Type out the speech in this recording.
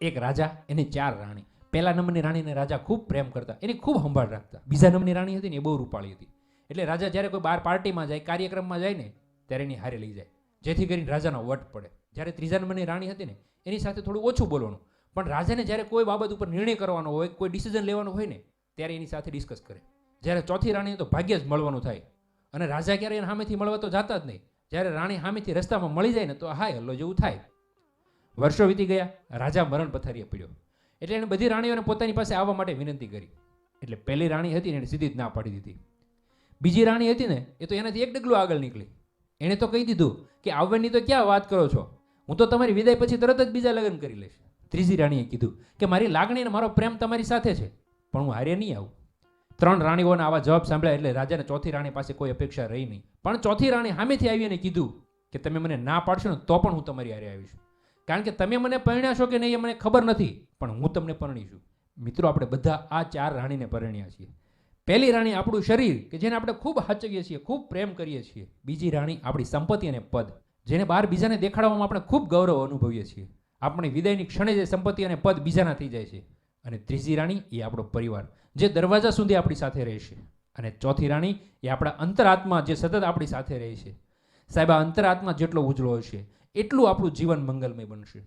એક રાજા, એની ચાર રાણી. પહેલા નંબરની રાણીને રાજા ખૂબ પ્રેમ કરતા, એની ખૂબ સંભાળ રાખતા. બીજા નંબરની રાણી હતી ને એ બહુ રૂપાળી હતી. એટલે રાજા જ્યારે કોઈ બાર પાર્ટીમાં જાય, કાર્યક્રમમાં જાય ને, ત્યારે એની હારે લઈ જાય. જેથી કરીને રાજાનો વટ પડે. જ્યારે ત્રીજા નંબરની રાણી હતી ને, એની સાથે થોડું ઓછું બોલવાનું. પણ રાજાને જ્યારે કોઈ બાબત ઉપર નિર્ણય કરવાનો હોય, કોઈ ડિસિઝન લેવાનું હોય ને, ત્યારે એની સાથે ડિસ્કસ કરે. જ્યારે ચોથી રાણી તો ભાગ્ય જ મળવાનું થાય. અને રાજા ક્યારે એને સામેથી મળવા તો જાતા જ નહીં. જ્યારે રાણી સામેથી રસ્તામાં મળી જાય ને, તો હાય, હલ્લો જેવું થાય. વર્ષો વીતી ગયા, રાજા મરણ પથારીએ પડ્યો. એટલે એણે બધી રાણીઓને પોતાની પાસે આવવા માટે વિનંતી કરી. એટલે પહેલી રાણી હતી ને એણે સીધી જ ના પાડી દીધી. બીજી રાણી હતી ને, એ તો એનાથી એક ડગલું આગળ નીકળી. એણે તો કહી દીધું કે આવવાની તો ક્યાં વાત કરો છો? હું તો તમારી વિદાય પછી તરત જ બીજા લગ્ન કરી લઈશ. ત્રીજી રાણીએ કીધું કે મારી લાગણી અને મારો પ્રેમ તમારી સાથે છે, પણ હું હારે નહીં આવું. ત્રણ રાણીઓના આવા જવાબ સાંભળ્યા એટલે રાજાને ચોથી રાણી પાસે કોઈ અપેક્ષા રહી નહીં. પણ ચોથી રાણી સામેથી આવી અને કીધું કે તમે મને ના પાડશો ને, તો પણ હું તમારી હારે આવીશ. કારણ કે તમે મને પરણ્યા છો કે નહીં એ મને ખબર નથી, પણ હું તમને પરણીશું મિત્રો, આપણે બધા આ ચાર રાણીને પરણ્યા છીએ. પહેલી રાણી આપણું શરીર, કે જેને આપણે ખૂબ હાચકીએ છીએ, ખૂબ પ્રેમ કરીએ છીએ. બીજી રાણી આપણી સંપત્તિ અને પદ, જેને બહાર બીજાને દેખાડવામાં આપણે ખૂબ ગૌરવ અનુભવીએ છીએ. આપણી વિદાયની ક્ષણે જે સંપત્તિ અને પદ બીજાના થઈ જાય છે. અને ત્રીજી રાણી એ આપણો પરિવાર, જે દરવાજા સુધી આપણી સાથે રહેશે અને ચોથી રાણી એ આપણા અંતરાત્મા જે સતત આપણી સાથે રહે છે. સાહેબ, આ અંતરાત્મા જેટલો ઉજળો હશે એટલું આપણું જીવન મંગલમય બનશે.